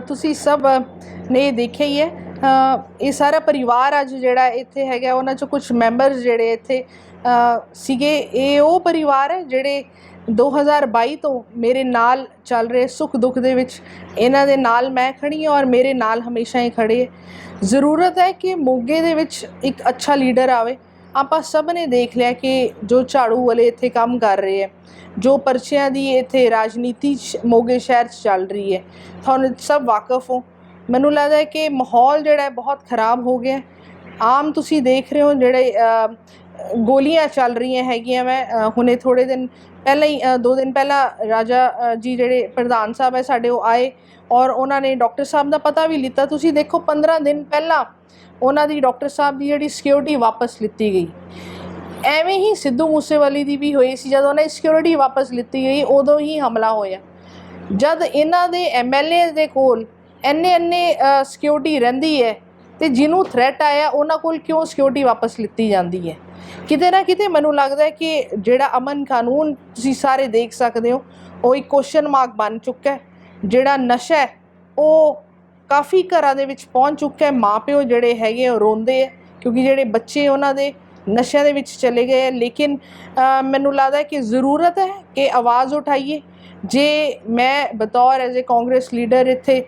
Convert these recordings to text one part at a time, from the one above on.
ਤੁਸੀਂ ਸਭ ਨੇ ਦੇਖਿਆ ਹੀ ਹੈ। ਇਹ ਸਾਰਾ ਪਰਿਵਾਰ ਅੱਜ ਜਿਹੜਾ ਇੱਥੇ ਹੈਗਾ, ਉਹਨਾਂ ਚੋਂ ਕੁਝ ਮੈਂਬਰਸ ਜਿਹੜੇ ਇੱਥੇ ਸੀਗੇ, ਇਹ ਉਹ ਪਰਿਵਾਰ ਹੈ ਜਿਹੜੇ 2022 ਤੋਂ ਮੇਰੇ ਨਾਲ ਚੱਲ ਰਹੇ ਸੁੱਖ ਦੁੱਖ ਦੇ ਵਿੱਚ। ਇਹਨਾਂ ਦੇ ਨਾਲ ਮੈਂ ਖੜੀ ਹਾਂ ਔਰ ਮੇਰੇ ਨਾਲ ਹਮੇਸ਼ਾ ਹੀ ਖੜੇ ਹੈ। ਜ਼ਰੂਰਤ ਹੈ ਕਿ ਮੋਗੇ ਦੇ ਵਿੱਚ ਇੱਕ ਅੱਛਾ ਲੀਡਰ ਆਵੇ। ਆਪਾਂ ਸਭ ਨੇ ਦੇਖ ਲਿਆ ਕਿ ਜੋ ਝਾੜੂ ਵਾਲੇ ਇੱਥੇ ਕੰਮ ਕਰ ਰਹੇ ਹੈ, ਜੋ ਪਰਚਿਆਂ ਦੀ ਇੱਥੇ ਰਾਜਨੀਤੀ ਸ਼- ਮੋਗੇ ਸ਼ਹਿਰ 'ਚ ਚੱਲ ਰਹੀ ਹੈ, ਤੁਹਾਨੂੰ ਸਭ ਵਾਕਿਫ ਹੋ। ਮੈਨੂੰ ਲੱਗਦਾ ਹੈ ਕਿ ਮਾਹੌਲ ਜਿਹੜਾ ਹੈ ਬਹੁਤ ਖਰਾਬ ਹੋ ਗਿਆ ਆਮ ਤੁਸੀਂ ਦੇਖ ਰਹੇ ਹੋ ਜਿਹੜੇ ਗੋਲੀਆਂ ਚੱਲ ਰਹੀਆਂ ਹੈਗੀਆਂ ਮੈਂ ਹੁਣੇ ਥੋੜੇ ਦਿਨ ਪਹਿਲਾਂ ਹੀ ਦੋ ਦਿਨ ਪਹਿਲਾਂ ਰਾਜਾ ਜੀ ਜਿਹੜੇ ਪ੍ਰਧਾਨ ਸਾਹਿਬ ਹੈ ਸਾਡੇ ਉਹ ਆਏ ਔਰ ਉਹਨਾਂ ਨੇ ਡਾਕਟਰ ਸਾਹਿਬ ਦਾ ਪਤਾ ਵੀ ਲਿੱਤਾ। ਤੁਸੀਂ ਦੇਖੋ 15 ਦਿਨ ਪਹਿਲਾਂ ਉਹਨਾਂ ਦੀ ਡਾਕਟਰ ਸਾਹਿਬ ਦੀ ਜਿਹੜੀ ਸਿਕਿਉਰਿਟੀ ਵਾਪਸ ਲਿੱਤੀ ਗਈ। ਐਵੇਂ ਹੀ ਸਿੱਧੂ ਮੂਸੇਵਾਲੀ ਦੀ ਵੀ ਹੋਈ ਸੀ, ਜਦੋਂ ਉਹਨਾਂ ਦੀ ਸਿਕਿਉਰਿਟੀ ਵਾਪਸ ਲਿੱਤੀ ਗਈ, ਉਦੋਂ ਹੀ ਹਮਲਾ ਹੋਇਆ। ਜਦ ਇਹਨਾਂ ਦੇ ਐਮਐਲਏ ਦੇ ਕੋਲ ਐਨੇ ਐਨੇ ਸਿਕਿਉਰਿਟੀ ਰਹਿੰਦੀ ਹੈ ਤੇ ਜਿਹਨੂੰ ਥ੍ਰੈਟ ਆਇਆ, ਉਹਨਾਂ ਕੋਲ ਕਿਉਂ ਸਿਕਿਉਰਿਟੀ ਵਾਪਸ ਲਿੱਤੀ ਜਾਂਦੀ ਹੈ? ਕਿਤੇ ਨਾ ਕਿਤੇ ਮੈਨੂੰ ਲੱਗਦਾ ਹੈ ਕਿ ਜਿਹੜਾ ਅਮਨ ਕਾਨੂੰਨ ਤੁਸੀਂ ਸਾਰੇ ਦੇਖ ਸਕਦੇ ਹੋ, ਉਹ ਇੱਕ ਕੁਐਸਚਨ ਮਾਰਕ ਬਣ ਚੁੱਕਾ ਹੈ। ਜਿਹੜਾ ਨਸ਼ਾ ਉਹ ਕਾਫੀ ਘਰਾਂ ਦੇ ਵਿੱਚ ਪਹੁੰਚ ਚੁੱਕਾ ਹੈ। ਮਾਪਿਓ ਜਿਹੜੇ ਹੈਗੇ ਉਹ ਰੋਂਦੇ ਹੈ ਕਿਉਂਕਿ ਜਿਹੜੇ ਬੱਚੇ ਉਹਨਾਂ ਦੇ ਨਸ਼ਿਆਂ ਦੇ ਵਿੱਚ ਚਲੇ ਗਏ ਹੈ ਲੇਕਿਨ ਮੈਨੂੰ ਲੱਗਦਾ ਕਿ ਜ਼ਰੂਰਤ ਹੈ ਕਿ ਆਵਾਜ਼ ਉਠਾਈਏ। ਜੇ ਮੈਂ ਬਤੌਰ ਐਜ਼ ਅ ਕਾਂਗਰਸ ਲੀਡਰ ਇੱਥੇ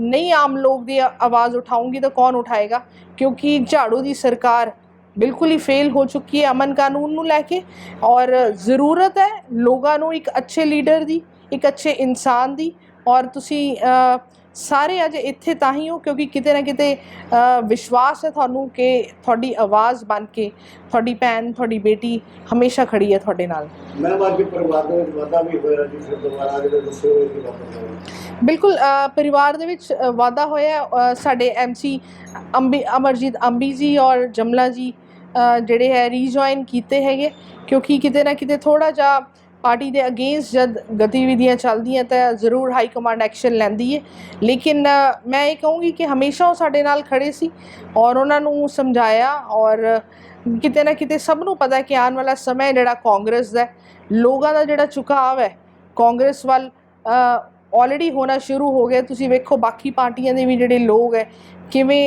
ਨਹੀਂ ਆਮ ਲੋਕ ਦੀ ਆਵਾਜ਼ ਉਠਾਉਂਗੀ ਤਾਂ ਕੌਣ ਉਠਾਏਗਾ? ਕਿਉਂਕਿ ਝਾੜੂ ਦੀ ਸਰਕਾਰ ਬਿਲਕੁਲ ਹੀ ਫੇਲ ਹੋ ਚੁੱਕੀ ਹੈ ਅਮਨ ਕਾਨੂੰਨ ਨੂੰ ਲੈ ਕੇ। ਔਰ ਜ਼ਰੂਰਤ ਹੈ ਲੋਕਾਂ ਨੂੰ ਇੱਕ ਅੱਛੇ ਲੀਡਰ ਦੀ, ਇੱਕ ਅੱਛੇ ਇਨਸਾਨ ਦੀ। ਔਰ ਤੁਸੀਂ ਸਾਰੇ ਅੱਜ ਇੱਥੇ ਤਾਂ ਹੀ ਹੋ ਕਿਉਂਕਿ ਕਿਤੇ ਨਾ ਕਿਤੇ ਵਿਸ਼ਵਾਸ ਹੈ ਤੁਹਾਨੂੰ ਕਿ ਤੁਹਾਡੀ ਆਵਾਜ਼ ਬਣ ਕੇ ਤੁਹਾਡੀ ਭੈਣ ਤੁਹਾਡੀ ਬੇਟੀ ਹਮੇਸ਼ਾ ਖੜੀ ਹੈ ਤੁਹਾਡੇ ਨਾਲ। ਮੈਂ ਬਾਅਦ ਕੇ ਪਰਿਵਾਰ ਦੇ ਵਿੱਚ ਵਾਧਾ ਵੀ ਹੋਇਆ ਜੀ ਫਿਰ ਦੁਬਾਰਾ ਜਿਹੜੇ ਦੱਸੇ ਹੋਏ ਸੀ ਵਾਪਸ ਬਿਲਕੁਲ ਪਰਿਵਾਰ ਦੇ ਵਿੱਚ ਵਾਧਾ ਹੋਇਆ ਸਾਡੇ ਐਮਸੀ ਅੰਬੀ ਅਮਰਜੀਤ ਅੰਬੀ ਜੀ ਔਰ ਜਮਲਾ ਜੀ ਜਿਹੜੇ ਹੈ ਰੀਜੁਆਇਨ ਕੀਤੇ ਹੈਗੇ ਕਿਉਂਕਿ ਕਿਤੇ ਨਾ ਕਿਤੇ ਥੋੜਾ ਜਿਹਾ ਪਾਰਟੀ ਦੇ ਅਗੇਂਸਟ ਜਦ ਗਤੀਵਿਧੀਆਂ ਚੱਲਦੀਆਂ ਤਾਂ ਜ਼ਰੂਰ ਹਾਈ ਕਮਾਂਡ ਐਕਸ਼ਨ ਲੈਂਦੀ ਹੈ ਲੇਕਿਨ ਮੈਂ ਇਹ ਕਹੂੰਗੀ ਕਿ ਹਮੇਸ਼ਾ ਉਹ ਸਾਡੇ ਨਾਲ ਖੜੇ ਸੀ ਔਰ ਉਹਨਾਂ ਨੂੰ ਸਮਝਾਇਆ ਔਰ ਕਿਤੇ ਨਾ ਕਿਤੇ ਸਭ ਨੂੰ ਪਤਾ ਕਿ ਆਉਣ ਵਾਲਾ ਸਮਾਂ ਜਿਹੜਾ ਕਾਂਗਰਸ ਦਾ ਲੋਕਾਂ ਦਾ ਜਿਹੜਾ ਝੁਕਾਅ ਹੈ ਕਾਂਗਰਸ ਵੱਲ ਆਲਰੇਡੀ ਹੋਣਾ ਸ਼ੁਰੂ ਹੋ ਗਿਆ। ਤੁਸੀਂ ਵੇਖੋ ਬਾਕੀ ਪਾਰਟੀਆਂ ਦੇ ਵੀ ਜਿਹੜੇ ਲੋਕ ਹੈ ਕਿਵੇਂ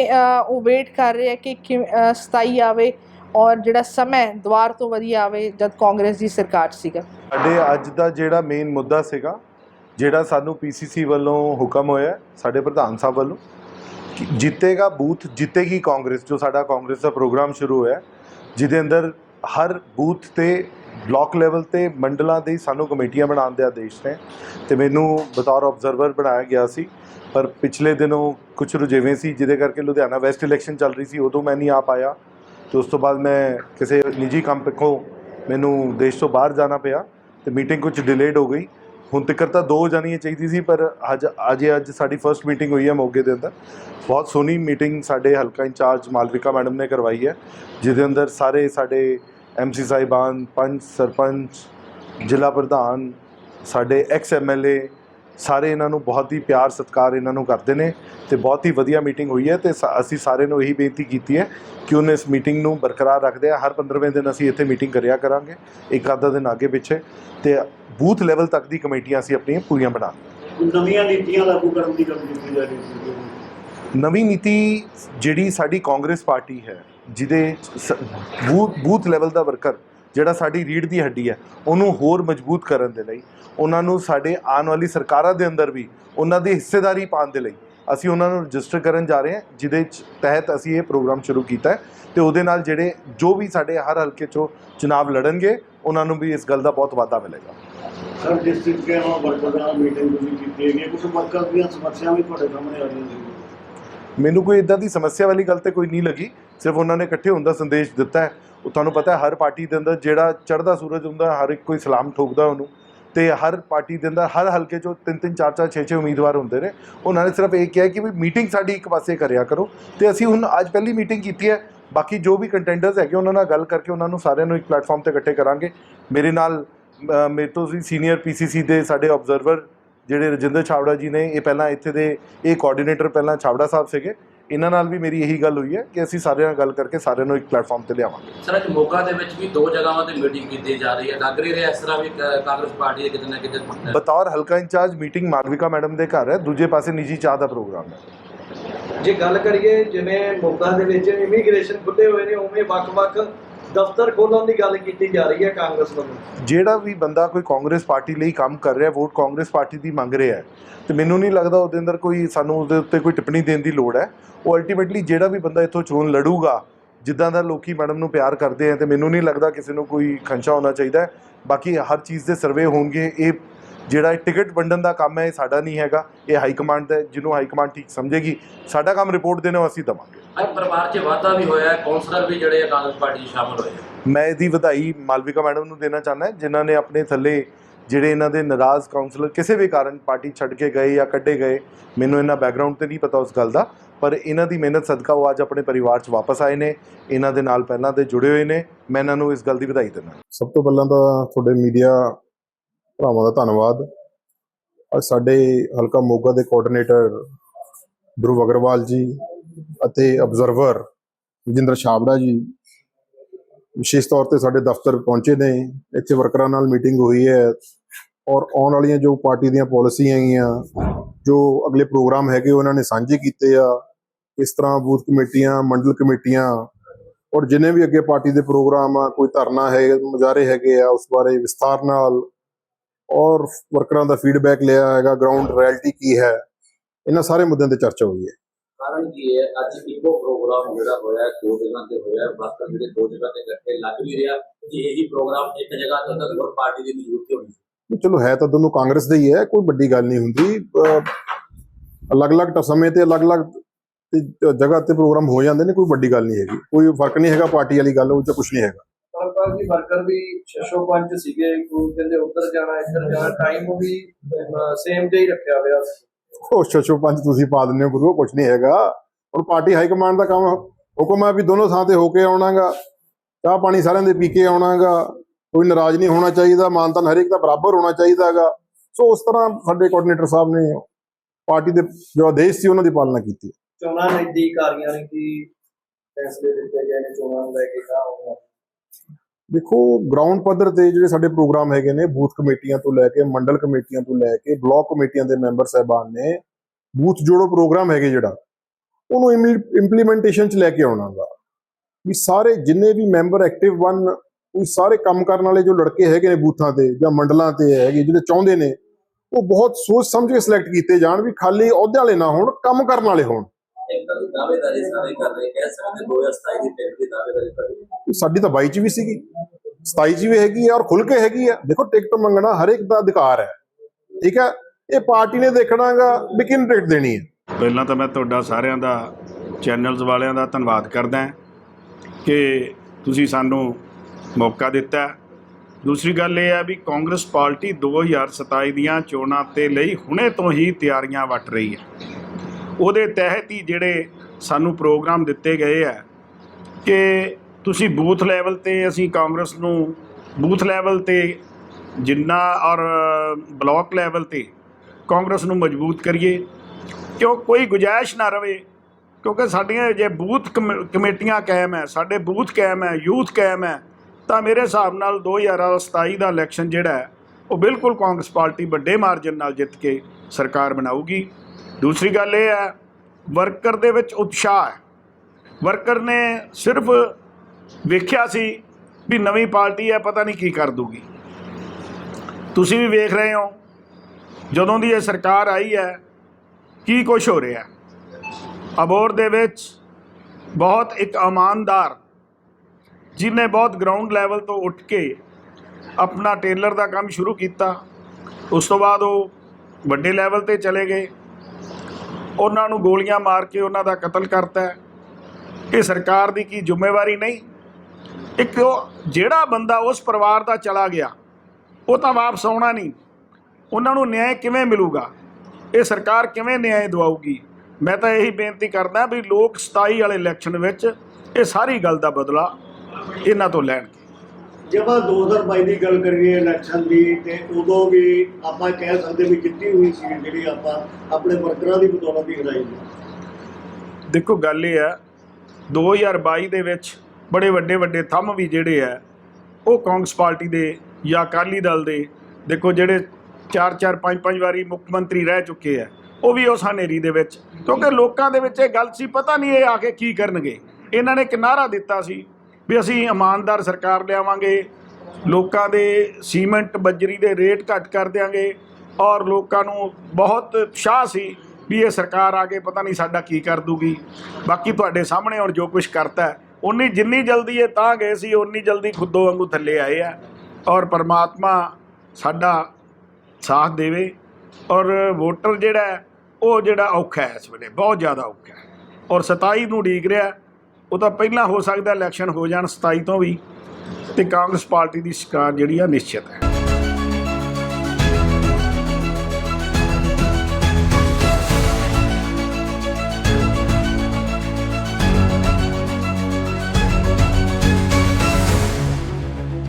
ਉਹ ਵੇਟ ਕਰ ਰਹੇ ਹੈ ਕਿ ਕਿਵੇਂ, ਅ, 27 ਆਵੇ। ਔਰ ਜਿਹੜਾ ਸਮਾਂ ਹੈ, ਦੁਆਰ ਤੋਂ ਵਧੀਆ ਆਵੇ ਜਦ ਕਾਂਗਰਸ ਦੀ ਸਰਕਾਰ ਸੀਗਾ। ਸਾਡੇ ਅੱਜ ਦਾ ਜਿਹੜਾ ਮੇਨ ਮੁੱਦਾ ਸੀਗਾ ਜਿਹੜਾ ਸਾਨੂੰ ਪੀਸੀਸੀ ਵੱਲੋਂ ਹੁਕਮ ਹੋਇਆ ਸਾਡੇ ਪ੍ਰਧਾਨ ਸਾਹਿਬ ਵੱਲੋਂ ਕਿ ਜਿੱਤੇਗਾ ਬੂਥ ਜਿੱਤੇਗੀ ਕਾਂਗਰਸ ਜੋ ਸਾਡਾ ਕਾਂਗਰਸ ਦਾ ਪ੍ਰੋਗਰਾਮ ਸ਼ੁਰੂ ਹੋਇਆ ਜਿਹਦੇ ਅੰਦਰ ਹਰ ਬੂਥ ਤੇ ਬਲਾਕ ਲੈਵਲ ਤੇ ਮੰਡਲਾਂ ਦੀ ਸਾਨੂੰ ਕਮੇਟੀਆਂ ਬਣਾਉਣ ਦੇ ਆਦੇਸ਼ ਨੇ। ਤੇ ਮੈਨੂੰ ਬਤੌਰ ਆਬਜ਼ਰਵਰ ਬਣਾਇਆ ਗਿਆ ਸੀ ਪਰ ਪਿਛਲੇ ਦਿਨੋਂ ਕੁਝ ਰੁਝੇਵੇਂ ਸੀ ਜਿਹਦੇ ਕਰਕੇ ਲੁਧਿਆਣਾ ਵੈਸਟ ਇਲੈਕਸ਼ਨ ਚੱਲ ਰਹੀ ਸੀ ਉਦੋਂ ਮੈਂ ਨਹੀਂ ਆ ਪਾਇਆ। ਤੇ ਉਸ ਤੋਂ ਬਾਅਦ ਮੈਂ ਕਿਸੇ ਨਿੱਜੀ ਕੰਮ ਪਿੱਛੋਂ ਮੈਨੂੰ ਦੇਸ਼ ਤੋਂ ਬਾਹਰ ਜਾਣਾ ਪਿਆ ਤੇ ਮੀਟਿੰਗ ਕੁਝ ਡਿਲੇਡ ਹੋ ਗਈ। ਹੁਣ ਤੱਕ ਤਾਂ ਦੋ ਜਾਣੀਆਂ ਚਾਹੀਦੀ ਸੀ, ਪਰ ਅੱਜ ਅੱਜ ਅੱਜ ਸਾਡੀ ਫਰਸਟ ਮੀਟਿੰਗ ਹੋਈ ਹੈ ਮੋਗੇ ਦੇ ਅੰਦਰ। ਬਹੁਤ ਸੋਹਣੀ ਮੀਟਿੰਗ ਸਾਡੇ ਹਲਕਾ ਇੰਚਾਰਜ ਮਾਲਵਿਕਾ ਮੈਡਮ ਨੇ ਕਰਵਾਈ ਹੈ, ਜਿਹਦੇ ਅੰਦਰ ਸਾਰੇ ਸਾਡੇ ਐਮਸੀ ਸਾਹਿਬਾਨ ਪੰਚ ਸਰਪੰਚ, ਜ਼ਿਲ੍ਹਾ ਪ੍ਰਧਾਨ, ਸਾਡੇ ਐਕਸ ਐਮਐਲਏ ਸਾਰੇ ਇਹਨਾਂ ਨੂੰ ਬਹੁਤ ਹੀ ਪਿਆਰ ਸਤਿਕਾਰ ਇਹਨਾਂ ਨੂੰ ਕਰਦੇ ਨੇ ਤੇ ਬਹੁਤ ਹੀ ਵਧੀਆ ਮੀਟਿੰਗ ਹੋਈ ਹੈ ਤੇ ਸ- ਅਸੀਂ ਸਾਰੇ ਨੂੰ ਇਹੀ ਬੇਨਤੀ ਕੀਤੀ ਹੈ ਕਿ ਉਹਨੇ ਇਸ ਮੀਟਿੰਗ ਨੂੰ ਬਰਕਰਾਰ ਰੱਖਦੇ ਆ ਹਰ 15ਵੇਂ ਦਿਨ ਅਸੀਂ ਇੱਥੇ ਮੀਟਿੰਗ ਕਰਿਆ ਕਰਾਂਗੇ ਇੱਕ ਅੱਧਾ ਦਿਨ ਅੱਗੇ ਪਿੱਛੇ ਤੇ ਬੂਥ ਲੈਵਲ ਤੱਕ ਦੀ ਕਮੇਟੀਆਂ ਅਸੀਂ ਆਪਣੀਆਂ ਪੂਰੀਆਂ ਬਣਾ ਨਵੀਆਂ ਨੀਤੀਆਂ ਲਾਗੂ ਕਰਨ ਦੀ ਗੱਲ ਕੀਤੀ ਜਾ ਰਹੀ ਸੀ। ਨਵੀਂ ਨੀਤੀ ਜਿਹੜੀ ਸਾਡੀ ਕਾਂਗਰਸ ਪਾਰਟੀ ਹੈ ਜਿਹਦੇ ਸ- ਬੂਥ ਲੈਵਲ ਦਾ ਵਰਕਰ ਜਿਹੜਾ ਸਾਡੀ ਰੀੜ ਦੀ ਹੱਡੀ ਹੈ ਉਹਨੂੰ ਹੋਰ ਮਜ਼ਬੂਤ ਕਰਨ ਦੇ ਲਈ ਉਹਨਾਂ ਨੂੰ ਸਾਡੇ ਆਉਣ ਵਾਲੀ ਸਰਕਾਰਾਂ ਦੇ ਅੰਦਰ ਵੀ ਉਹਨਾਂ ਦੀ ਹਿੱਸੇਦਾਰੀ ਪਾਉਣ ਦੇ ਲਈ ਅਸੀਂ ਉਹਨਾਂ ਨੂੰ ਰਜਿਸਟਰ ਕਰਨ ਜਾ ਰਹੇ ਹਾਂ ਜਿਹਦੇ ਚ ਤਹਿਤ ਅਸੀਂ ਇਹ ਪ੍ਰੋਗਰਾਮ ਸ਼ੁਰੂ ਕੀਤਾ ਹੈ ਤੇ ਉਹਦੇ ਨਾਲ ਜਿਹੜੇ ਜੋ ਵੀ ਸਾਡੇ ਹਰ ਹਲਕੇ ਚੋਂ ਚੁਣਾਵ ਲੜਨਗੇ ਉਹਨਾਂ ਨੂੰ ਵੀ ਇਸ ਗੱਲ ਦਾ ਬਹੁਤ ਵਾਧਾ ਮਿਲੇਗਾ ਸਰ ਡਿਸਟ੍ਰਿਕਟ ਦੇ ਨਾਲ ਵਰਕਰ ਮੀਟਿੰਗ ਤੁਸੀਂ ਕੀਤੀ ਹੈਗੀ ਹੈ। ਕੁਝ ਵਰਕਰ ਦੀਆਂ ਸਮੱਸਿਆਵਾਂ ਵੀ ਤੁਹਾਡੇ ਸਾਹਮਣੇ ਆ ਰਹੀਆਂ ਸੀ ਮੈਨੂੰ ਕੋਈ ਇਦਾਂ ਦੀ ਸਮੱਸਿਆ ਵਾਲੀ ਗੱਲ ਤੇ ਕੋਈ ਨਹੀਂ ਲੱਗੀ ਸਿਰਫ ਉਹਨਾਂ ਨੇ ਇਕੱਠੇ ਹੋਣ ਦਾ ਸੰਦੇਸ਼ ਦਿੱਤਾ ਹੈ ਤੁਹਾਨੂੰ ਪਤਾ ਹਰ ਪਾਰਟੀ ਦੇ ਅੰਦਰ ਜਿਹੜਾ ਚੜ੍ਹਦਾ ਸੂਰਜ ਹੁੰਦਾ, ਹਰ ਇੱਕ ਕੋਈ ਸਲਾਮ ਠੋਕਦਾ ਉਹਨੂੰ। ਤੇ ਹਰ ਪਾਰਟੀ ਦੇ ਅੰਦਰ, ਹਰ ਹਲਕੇ ਚੋਂ ਤਿੰਨ ਤਿੰਨ, ਚਾਰ ਚਾਰ, ਛੇ ਛੇ ਉਮੀਦਵਾਰ ਹੁੰਦੇ ਨੇ। ਉਹਨਾਂ ਨੇ ਸਿਰਫ ਇਹ ਕਿਹਾ ਕਿ ਵੀ ਮੀਟਿੰਗ ਸਾਡੀ ਇੱਕ ਪਾਸੇ ਕਰਿਆ ਕਰੋ। ਤੇ ਅਸੀਂ ਹੁਣ ਅੱਜ ਪਹਿਲੀ ਮੀਟਿੰਗ ਕੀਤੀ ਹੈ। ਬਾਕੀ ਜੋ ਵੀ ਕੰਟੈਂਡਰਸ ਹੈਗੇ, ਉਹਨਾਂ ਨਾਲ ਗੱਲ ਕਰਕੇ ਉਹਨਾਂ ਨੂੰ ਸਾਰਿਆਂ ਨੂੰ ਇੱਕ ਪਲੇਟਫਾਰਮ ਤੇ ਇਕੱਠੇ ਕਰਾਂਗੇ। ਮੇਰੇ ਨਾਲ ਮੇਰੇ ਤੋਂ ਵੀ ਸੀਨੀਅਰ ਪੀਸੀਸੀ ਦੇ ਸਾਡੇ ਆਬਜ਼ਰਵਰ ਜਿਹੜੇ ਰਜਿੰਦਰ ਛਾਵੜਾ ਜੀ ਨੇ, ਇਹ ਪਹਿਲਾਂ ਇੱਥੇ ਦੇ, ਇਹ ਕੋਆਰਡੀਨੇਟਰ ਪਹਿਲਾਂ ਛਾਵੜਾ ਸਾਹਿਬ ਸੀਗੇ। ਇਹਨਾਂ ਨਾਲ ਵੀ ਮੇਰੀ ਇਹੀ ਗੱਲ ਹੋਈ ਹੈ ਕਿ ਅਸੀਂ ਸਾਰਿਆਂ ਨਾਲ ਗੱਲ ਕਰਕੇ ਸਾਰਿਆਂ ਨੂੰ ਇੱਕ ਪਲੇਟਫਾਰਮ ਤੇ ਲਿਆਵਾਂਗੇ। ਸਰ ਅੱਜ ਮੋਗਾ ਦੇ ਵਿੱਚ ਵੀ ਦੋ ਜਗ੍ਹਾਵਾਂ ਤੇ ਮੀਟਿੰਗ ਕੀਤੀ ਜਾ ਰਹੀ ਹੈ। ਲੱਗ ਰਹੀ ਹੈ ਇਸ ਤਰ੍ਹਾਂ ਵੀ ਕਾਂਗਰਸ ਪਾਰਟੀ ਦੇ ਕਿਤੇ ਨਾ ਕਿਤੇ ਬਤੌਰ ਹਲਕਾ ਇੰਚਾਰਜ ਮੀਟਿੰਗ ਮਾਲਵਿਕਾ ਮੈਡਮ ਦੇ ਘਰ ਹੈ ਦੂਜੇ ਪਾਸੇ ਨਿੱਜੀ ਚਾਹ ਦਾ ਪ੍ਰੋਗਰਾਮ ਹੈ। ਜੇ ਗੱਲ ਕਰੀਏ ਜਿਵੇਂ ਮੋਗਾ ਦੇ ਵਿੱਚ ਇਮੀਗ੍ਰੇਸ਼ਨ ਖੁੱਲੇ ਹੋਏ ਨੇ ਉਵੇਂ ਵੱਖ-ਵੱਖ ਦਫ਼ਤਰ ਖੋਲ੍ਹਣ ਦੀ ਗੱਲ ਕੀਤੀ ਜਾ ਰਹੀ ਹੈ ਕਾਂਗਰਸ ਵੱਲੋਂ। ਜਿਹੜਾ ਵੀ ਬੰਦਾ ਕੋਈ ਕਾਂਗਰਸ ਪਾਰਟੀ ਲਈ ਕੰਮ ਕਰ ਰਿਹਾ, ਵੋਟ ਕਾਂਗਰਸ ਪਾਰਟੀ ਦੀ ਮੰਗ ਰਿਹਾ ਹੈ, ਤੇ ਮੈਨੂੰ ਨਹੀਂ ਲੱਗਦਾ ਉਹਦੇ ਅੰਦਰ ਕੋਈ ਸਾਨੂੰ ਉਹਦੇ ਉੱਤੇ ਕੋਈ ਟਿੱਪਣੀ ਦੇਣ ਦੀ ਲੋੜ ਹੈ। ਉਹ ਅਲਟੀਮੇਟਲੀ ਜਿਹੜਾ ਵੀ ਬੰਦਾ ਇੱਥੋਂ ਚੋਣ ਲੜੂਗਾ, ਜਿੱਦਾਂ ਦਾ ਲੋਕੀ ਮੈਡਮ ਨੂੰ ਪਿਆਰ ਕਰਦੇ ਆ, ਤੇ ਮੈਨੂੰ ਨਹੀਂ ਲੱਗਦਾ ਕਿਸੇ ਨੂੰ ਕੋਈ ਖੰਸ਼ਾ ਹੋਣਾ ਚਾਹੀਦਾ ਹੈ। ਬਾਕੀ ਹਰ ਚੀਜ਼ ਦੇ ਸਰਵੇ ਹੋਣਗੇ, ਇਹ ਜਿਹੜਾ ਇਹ ਟਿਕਟ ਵੰਡਣ ਦਾ ਕੰਮ ਹੈ ਇਹ ਸਾਡਾ ਨਹੀਂ ਹੈਗਾ। ਇਹ ਹਾਈ ਕਮਾਂਡ ਦਾ ਜਿਹਨੂੰ ਹਾਈ ਕਮਾਂਡ ਠੀਕ ਸਮਝੇਗੀ ਸਾਡਾ ਕੰਮ ਰਿਪੋਰਟ ਦੇਣਾ ਅਸੀਂ ਦੇਵਾਂਗੇ। ਅੱਜ ਪਰਿਵਾਰ 'ਚ ਵਾਧਾ ਵੀ ਹੋਇਆ ਹੈ ਕੌਂਸਲਰ ਵੀ ਜਿਹੜੇ ਕਾਂਗਰਸ ਪਾਰਟੀ 'ਚ ਸ਼ਾਮਲ ਹੋਏ। ਮੈਂ ਇਹਦੀ ਵਧਾਈ ਮਾਲਵਿਕਾ ਮੈਡਮ ਨੂੰ ਦੇਣਾ ਚਾਹੁੰਦਾ ਜਿਨ੍ਹਾਂ ਨੇ ਆਪਣੇ ਥੱਲੇ ਜਿਹੜੇ ਇਹਨਾਂ ਦੇ ਨਾਰਾਜ਼ ਕਾਉਂਸਲਰ ਕਿਸੇ ਵੀ ਕਾਰਨ ਪਾਰਟੀ ਛੱਡ ਕੇ ਗਏ ਜਾਂ ਕੱਢੇ ਗਏ ਮੈਨੂੰ ਇਹਨਾਂ ਬੈਕਗ੍ਰਾਉਂਡ ਤੇ ਨਹੀਂ ਪਤਾ ਉਸ ਗੱਲ ਦਾ ਪਰ ਇਹਨਾਂ ਦੀ ਮਿਹਨਤ ਸਦਕਾ ਉਹ ਅੱਜ ਆਪਣੇ ਪਰਿਵਾਰ 'ਚ ਵਾਪਸ ਆਏ ਨੇ ਇਹਨਾਂ ਦੇ ਨਾਲ ਪਹਿਲਾਂ ਦੇ ਜੁੜੇ ਹੋਏ ਨੇ ਮੈਂ ਇਹਨਾਂ ਨੂੰ ਇਸ ਗੱਲ ਦੀ ਵਧਾਈ ਦਿੰਦਾ। ਸਭ ਤੋਂ ਪਹਿਲਾਂ ਤਾਂ ਤੁਹਾਡੇ ਮੀਡੀਆ ਭਰਾਵਾਂ ਦਾ ਧੰਨਵਾਦ। ਅੱਜ ਸਾਡੇ ਹਲਕਾ ਮੋਗਾ ਦੇ ਕੋਆਰਡੀਨੇਟਰ ਧਰੁਵ ਅਗਰਵਾਲ ਜੀ ਅਤੇ ਅਬਜ਼ਰਵਰ ਵਿਜਿੰਦਰ ਛਾਬੜਾ ਜੀ ਵਿਸ਼ੇਸ਼ ਤੌਰ ਤੇ ਸਾਡੇ ਦਫ਼ਤਰ ਪਹੁੰਚੇ ਨੇ। ਇੱਥੇ ਵਰਕਰਾਂ ਨਾਲ ਮੀਟਿੰਗ ਹੋਈ ਹੈ ਔਰ ਆਉਣ ਵਾਲੀਆਂ ਜੋ ਪਾਰਟੀ ਦੀਆਂ ਪਾਲਿਸੀਆਂ ਹੈਗੀਆਂ, ਜੋ ਅਗਲੇ ਪ੍ਰੋਗਰਾਮ ਹੈਗੇ ਉਹਨਾਂ ਨੇ ਸਾਂਝੇ ਕੀਤੇ ਆ। ਇਸ ਤਰ੍ਹਾਂ ਬੂਥ ਕਮੇਟੀਆਂ, ਮੰਡਲ ਕਮੇਟੀਆਂ ਔਰ ਜਿੰਨੇ ਵੀ ਅੱਗੇ ਪਾਰਟੀ ਦੇ ਪ੍ਰੋਗਰਾਮ ਆ, ਕੋਈ ਧਰਨਾ ਹੈ, ਮੁਜ਼ਾਹਰੇ ਹੈਗੇ ਆ, ਉਸ ਬਾਰੇ ਵਿਸਥਾਰ ਨਾਲ ਔਰ ਵਰਕਰਾਂ ਦਾ ਫੀਡਬੈਕ ਲਿਆ ਹੈਗਾ ਗਰਾਊਂਡ ਰਿਐਲਿਟੀ ਕੀ ਹੈ ਇਹਨਾਂ ਸਾਰੇ ਮੁੱਦਿਆਂ ਤੇ ਚਰਚਾ ਹੋਈ ਹੈ। ਕਾਰਨ ਕੀ ਹੈ? ਅੱਜ ਇੱਕੋ ਪ੍ਰੋਗਰਾਮ ਜਿਹੜਾ ਹੋਇਆ ਹੈ, ਦੋ ਜਗ੍ਹਾ ਤੇ ਹੋਇਆ ਹੈ, ਵਰਕਰ ਜਿਹੜੇ ਦੋ ਜਗ੍ਹਾ ਤੇ ਇਕੱਠੇ ਲੱਗ ਵੀ ਰਿਹਾ ਜੇ ਇਹੀ ਪ੍ਰੋਗਰਾਮ ਇੱਕ ਜਗ੍ਹਾ ਤੇ ਹੁੰਦਾ ਤਾਂ ਹੋਰ ਪਾਰਟੀ ਦੀ ਮਜ਼ਬੂਤੀ ਹੋਣੀ ਸੀ ਵੀ ਚਲੋ ਹੈ ਤਾਂ ਦੋਨੋਂ ਕਾਂਗਰਸ ਦੇ ਹੀ ਹੈ ਕੋਈ ਵੱਡੀ ਗੱਲ ਨਹੀਂ ਹੁੰਦੀ। ਅਲੱਗ-ਅਲੱਗ ਸਮੇਂ ਤੇ ਅਲੱਗ-ਅਲੱਗ ਜਗ੍ਹਾ ਤੇ ਪ੍ਰੋਗਰਾਮ ਹੋ ਜਾਂਦੇ ਨੇ ਕੋਈ ਵੱਡੀ ਗੱਲ ਨਹੀਂ ਹੈਗੀ। ਕੋਈ ਫ਼ਰਕ ਨਹੀਂ ਹੈਗਾ ਪਾਰਟੀ ਵਾਲੀ ਗੱਲ ਉਹ 'ਚ ਕੁਝ ਨਹੀਂ ਹੈਗਾ। ਦੀ ਵਰਕਰ ਵੀ ਛਸ਼ੋ ਪੰਜ ਸੀਗੇ ਕੋਈ ਕਹਿੰਦੇ ਉੱਧਰ ਜਾਣਾ ਇੱਧਰ ਜਾਣਾ ਟਾਈਮ ਵੀ ਸੇਮ ਜਿਹਾ ਹੀ ਰੱਖਿਆ ਹੋਇਆ ਸੀ। ਉਹ ਛਛੋ ਪੰਜ ਤੁਸੀਂ ਪਾ ਦਿੰਦੇ ਹੋ ਗੁਰੂ ਕੁਝ ਨਹੀਂ ਹੈਗਾ। ਹੁਣ ਪਾਰਟੀ ਹਾਈ ਕਮਾਂਡ ਦਾ ਕੰਮ ਹੁਕਮ ਹੈ ਵੀ ਦੋਨੋਂ ਥਾਂ ਤੇ ਹੋ ਕੇ ਆਉਣਾਗਾ। ਚਾਹ ਪਾਣੀ ਸਾਰਿਆਂ ਦੇ ਪੀ ਕੇ ਆਉਣਾਗਾ। ਕੋਈ ਨਾਰਾਜ਼ ਨਹੀਂ ਹੋਣਾ ਚਾਹੀਦਾ ਮਾਨਤਾਨ ਹਰੇਕ ਦਾ ਬਰਾਬਰ ਹੋਣਾ ਚਾਹੀਦਾਗਾ। ਸੋ ਉਸ ਤਰ੍ਹਾਂ ਸਾਡੇ ਕੋਆਰਡੀਨੇਟਰ ਸਾਹਿਬ ਨੇ ਪਾਰਟੀ ਦੇ ਜੋ ਆਦੇਸ਼ ਸੀ ਉਹਨਾਂ ਦੀ ਪਾਲਣਾ ਕੀਤੀ। ਚੋਣਾਂ ਨਜ਼ਦੀਕ ਆ ਰਹੀਆਂ ਨੇ ਕਿ ਫੈਸਲੇ ਦਿੱਤੇ ਗਏ ਨੇ ਚੋਣਾਂ ਨੂੰ ਲੈ ਕੇ ਕਾ ਹੋਣਾ ਦੇਖੋ ਗਰਾਊਂਡ ਪੱਧਰ ਤੇ ਜਿਹੜੇ ਸਾਡੇ ਪ੍ਰੋਗਰਾਮ ਹੈਗੇ ਨੇ, ਬੂਥ ਕਮੇਟੀਆਂ ਤੋਂ ਲੈ ਕੇ ਮੰਡਲ ਕਮੇਟੀਆਂ ਤੋਂ ਲੈ ਕੇ ਬਲਾਕ ਕਮੇਟੀਆਂ ਦੇ ਮੈਂਬਰ ਸਾਹਿਬਾਨ ਨੇ, ਬੂਥ ਜੋੜੋ ਪ੍ਰੋਗਰਾਮ ਹੈਗੇ ਜਿਹੜਾ, ਉਹਨੂੰ ਇੰਪਲੀਮੈਂਟੇਸ਼ਨ ਚ ਲੈ ਕੇ ਆਉਣਾਗਾ ਵੀ ਸਾਰੇ ਜਿੰਨੇ ਵੀ ਮੈਂਬਰ ਐਕਟਿਵ ਬਣ ਉਹ ਸਾਰੇ ਕੰਮ ਕਰਨ ਵਾਲੇ ਜੋ ਲੜਕੇ ਹੈਗੇ ਨੇ ਬੂਥਾਂ ਤੇ ਜਾਂ ਮੰਡਲਾਂ ਤੇ ਹੈਗੇ, ਜਿਹੜੇ ਚਾਹੁੰਦੇ ਨੇ, ਉਹ ਬਹੁਤ ਸੋਚ ਸਮਝ ਕੇ ਸਿਲੈਕਟ ਕੀਤੇ ਜਾਣ ਵੀ ਖਾਲੀ ਅਹੁਦੇ ਵਾਲੇ ਨਾ ਹੋਣ, ਕੰਮ ਕਰਨ ਵਾਲੇ ਹੋਣ। ਇੱਕ ਤਾਂ ਦਾਅਵੇਦਾਰੀ ਸਾਰੇ ਕਰ ਰਹੇ ਕਹਿ ਸਕਦੇ 2027 ਦੀ ਟਿਕਟ ਦੀ ਦਾਅਵੇਦਾਰੀ ਕਰ ਰਹੇ ਸਾਡੀ ਤਾਂ 22 ਚ ਵੀ ਸੀਗੀ 27 ਚ ਵੀ ਹੈਗੀ ਹੈ ਔਰ ਖੁੱਲ ਕੇ ਹੈਗੀ ਹੈ ਦੇਖੋ ਟਿਕਟ ਮੰਗਣਾ ਹਰ ਇੱਕ ਦਾ ਅਧਿਕਾਰ ਹੈ ਠੀਕ ਹੈ? ਇਹ ਪਾਰਟੀ ਨੇ ਦੇਖਣਾਗਾ ਵੀ ਕਿਹਨੂੰ ਟਿਕਟ ਦੇਣੀ ਹੈ। ਪਹਿਲਾਂ ਤਾਂ ਮੈਂ ਤੁਹਾਡਾ ਸਾਰਿਆਂ ਦਾ ਚੈਨਲਸ ਵਾਲਿਆਂ ਦਾ ਧੰਨਵਾਦ ਕਰਦਾ ਹਾਂ ਕਿ ਤੁਸੀਂ ਸਾਨੂੰ ਮੌਕਾ ਦਿੱਤਾ। ਦੂਸਰੀ ਗੱਲ ਇਹ ਹੈ ਵੀ ਕਾਂਗਰਸ ਪਾਰਟੀ 2027 ਦੀਆਂ ਚੋਣਾਂ ਤੇ ਲਈ ਹੁਣੇ ਤੋਂ ਹੀ ਤਿਆਰੀਆਂ ਵੱਟ ਰਹੀ ਹੈ। ਉਹਦੇ ਤਹਿਤ ਹੀ ਜਿਹੜੇ ਸਾਨੂੰ ਪ੍ਰੋਗਰਾਮ ਦਿੱਤੇ ਗਏ ਆ ਕਿ ਤੁਸੀਂ ਬੂਥ ਲੈਵਲ ਤੇ ਅਸੀਂ ਕਾਂਗਰਸ ਨੂੰ ਬੂਥ ਲੈਵਲ ਤੇ ਜਿੰਨਾ ਔਰ ਬਲਾਕ ਲੈਵਲ ਤੇ ਕਾਂਗਰਸ ਨੂੰ ਮਜ਼ਬੂਤ ਕਰੀਏ, ਕਿਉਂ ਕੋਈ ਗੁਜਾਇਸ਼ ਨਾ ਰਵੇ, ਕਿਉਂਕਿ ਸਾਡੀਆਂ ਜੇ ਬੂਥ ਕਮੇ- ਕਮੇਟੀਆਂ ਕਾਇਮ ਹੈ, ਸਾਡੇ ਬੂਥ ਕਾਇਮ ਹੈ, ਯੂਥ ਕਾਇਮ ਹੈ, ਤਾਂ ਮੇਰੇ ਹਿਸਾਬ ਨਾਲ 2027 ਦਾ ਇਲੈਕਸ਼ਨ ਜਿਹੜਾ ਉਹ ਬਿਲਕੁਲ ਕਾਂਗਰਸ ਪਾਰਟੀ ਵੱਡੇ ਮਾਰਜਨ ਨਾਲ ਜਿੱਤ ਕੇ ਸਰਕਾਰ ਬਣਾਊਗੀ। ਦੂਸਰੀ ਗੱਲ ਇਹ ਹੈ, ਵਰਕਰ ਦੇ ਵਿੱਚ ਉਤਸ਼ਾਹ ਹੈ। ਵਰਕਰ ਨੇ ਸਿਰਫ ਵੇਖਿਆ ਸੀ ਵੀ ਨਵੀਂ ਪਾਰਟੀ ਹੈ, ਪਤਾ ਨਹੀਂ ਕੀ ਕਰ ਦੂਗੀ ਤੁਸੀਂ ਵੀ ਵੇਖ ਰਹੇ ਹੋ, ਜਦੋਂ ਦੀ ਇਹ ਸਰਕਾਰ ਆਈ ਹੈ, ਕੀ ਕੁਝ ਹੋ ਰਿਹਾ ਅਬੋਰ ਦੇ ਵਿੱਚ ਬਹੁਤ ਇੱਕ ਇਮਾਨਦਾਰ ਜਿਨੇ ਬਹੁਤ ਗਰਾਊਂਡ ਲੈਵਲ ਤੋਂ ਉੱਠ ਕੇ ਆਪਣਾ ਟੇਲਰ ਦਾ ਕੰਮ ਸ਼ੁਰੂ ਕੀਤਾ, ਉਸ ਤੋਂ ਬਾਅਦ ਉਹ ਵੱਡੇ ਲੈਵਲ ਤੇ ਚਲੇ ਗਏ। ਉਹਨਾਂ ਨੂੰ ਗੋਲੀਆਂ ਮਾਰ ਕੇ ਉਹਨਾਂ ਦਾ ਕਤਲ ਕਰਤਾ ਹੈ। ਇਹ ਸਰਕਾਰ ਦੀ ਕੀ ਜ਼ਿੰਮੇਵਾਰੀ ਨਹੀਂ? ਇੱਕ ਉਹ ਜਿਹੜਾ ਬੰਦਾ ਉਸ ਪਰਿਵਾਰ ਦਾ ਚਲਾ ਗਿਆ, ਉਹ ਤਾਂ ਵਾਪਸ ਆਉਣਾ ਨਹੀਂ। ਉਹਨਾਂ ਨੂੰ ਨਿਆਂ ਕਿਵੇਂ ਮਿਲੂਗਾ? ਇਹ ਸਰਕਾਰ ਕਿਵੇਂ ਨਿਆਂ ਦਿਵਾਊਗੀ? ਮੈਂ ਤਾਂ ਇਹੀ ਬੇਨਤੀ ਕਰਦਾ ਵੀ ਲੋਕ 27 ਵਾਲੇ ਇਲੈਕਸ਼ਨ ਵਿੱਚ ਇਹ ਸਾਰੀ ਗੱਲ ਦਾ ਬਦਲਾ ਇਹਨਾਂ ਤੋਂ ਲੈਣਗੇ ਜਦੋਂ 2022 ਦੀ ਗੱਲ ਕਰੀਏ ਇਲੈਕਸ਼ਨ ਦੀ, ਤੇ ਉਦੋਂ ਵੀ ਆਪਾਂ ਕਹਿ ਸਕਦੇ ਵੀ ਜਿੱਤੀ ਹੋਈ ਸੀ ਜਿਹੜੀ ਆਪਾਂ ਆਪਣੇ ਵਰਕਰਾਂ ਦੀ ਬਦੌਲਤ ਹੀ ਹਰਾਈ ਹੈ ਦੇਖੋ, ਗੱਲ ਇਹ ਆ 2022 ਦੇ ਵਿੱਚ ਬੜੇ ਵੱਡੇ ਵੱਡੇ ਥੰਮ ਵੀ ਜਿਹੜੇ ਆ, ਉਹ ਕਾਂਗਰਸ ਪਾਰਟੀ ਦੇ ਜਾਂ ਅਕਾਲੀ ਦਲ ਦੇ, ਦੇਖੋ ਜਿਹੜੇ 4-4 5-5 ਵਾਰੀ ਮੁੱਖ ਮੰਤਰੀ ਰਹਿ ਚੁੱਕੇ ਆ, ਉਹ ਵੀ ਉਸ ਹਨੇਰੀ ਦੇ ਵਿੱਚ। ਕਿਉਂਕਿ ਲੋਕਾਂ ਦੇ ਵਿੱਚ ਇਹ ਗੱਲ ਸੀ, ਪਤਾ ਨਹੀਂ ਇਹ ਆ ਕੇ ਕੀ ਕਰਨਗੇ। ਇਹਨਾਂ ਨੇ ਕਿਨਾਰਾ ਦਿੱਤਾ ਸੀ ਵੀ ਅਸੀਂ ਇਮਾਨਦਾਰ ਸਰਕਾਰ ਲਿਆਵਾਂਗੇ, ਲੋਕਾਂ ਦੇ ਸੀਮੈਂਟ ਬੱਜਰੀ ਦੇ ਰੇਟ ਘੱਟ ਕਰ ਦਿਆਂਗੇ ਔਰ ਲੋਕਾਂ ਨੂੰ ਬਹੁਤ ਉਤਸ਼ਾਹ ਸੀ ਵੀ ਇਹ ਸਰਕਾਰ ਆ ਕੇ ਪਤਾ ਨਹੀਂ ਸਾਡਾ ਕੀ ਕਰ ਦੂਗੀ। ਬਾਕੀ ਤੁਹਾਡੇ ਸਾਹਮਣੇ ਹੁਣ ਜੋ ਕੁਝ ਕਰਤਾ ਉਨੀ ਜਿੰਨੀ ਜਲਦੀ ਇਹ ਤਾਂ ਗਏ ਸੀ ਉਨੀ ਜਲਦੀ ਖੁੱਦੋ ਵਾਂਗੂ ਥੱਲੇ ਆਏ ਆ ਔਰ ਪਰਮਾਤਮਾ ਸਾਡਾ ਸਾਥ ਦੇਵੇ ਔਰ ਵੋਟਰ ਜਿਹੜਾ ਉਹ ਜਿਹੜਾ ਔਖਾ ਹੈ ਇਸ ਵੇਲੇ, ਬਹੁਤ ਜ਼ਿਆਦਾ ਔਖਾ ਹੈ ਔਰ 27 ਨੂੰ ਉਡੀਕ ਰਿਹਾ ਉਹ ਤਾਂ ਪਹਿਲਾਂ ਹੋ ਸਕਦਾ ਇਲੈਕਸ਼ਨ ਹੋ ਜਾਣ 27 ਤੋਂ ਵੀ, ਤੇ ਕਾਂਗਰਸ ਪਾਰਟੀ ਦੀ ਸਰਕਾਰ ਜਿਹੜੀ ਆ ਨਿਸ਼ਚਿਤ ਹੈ।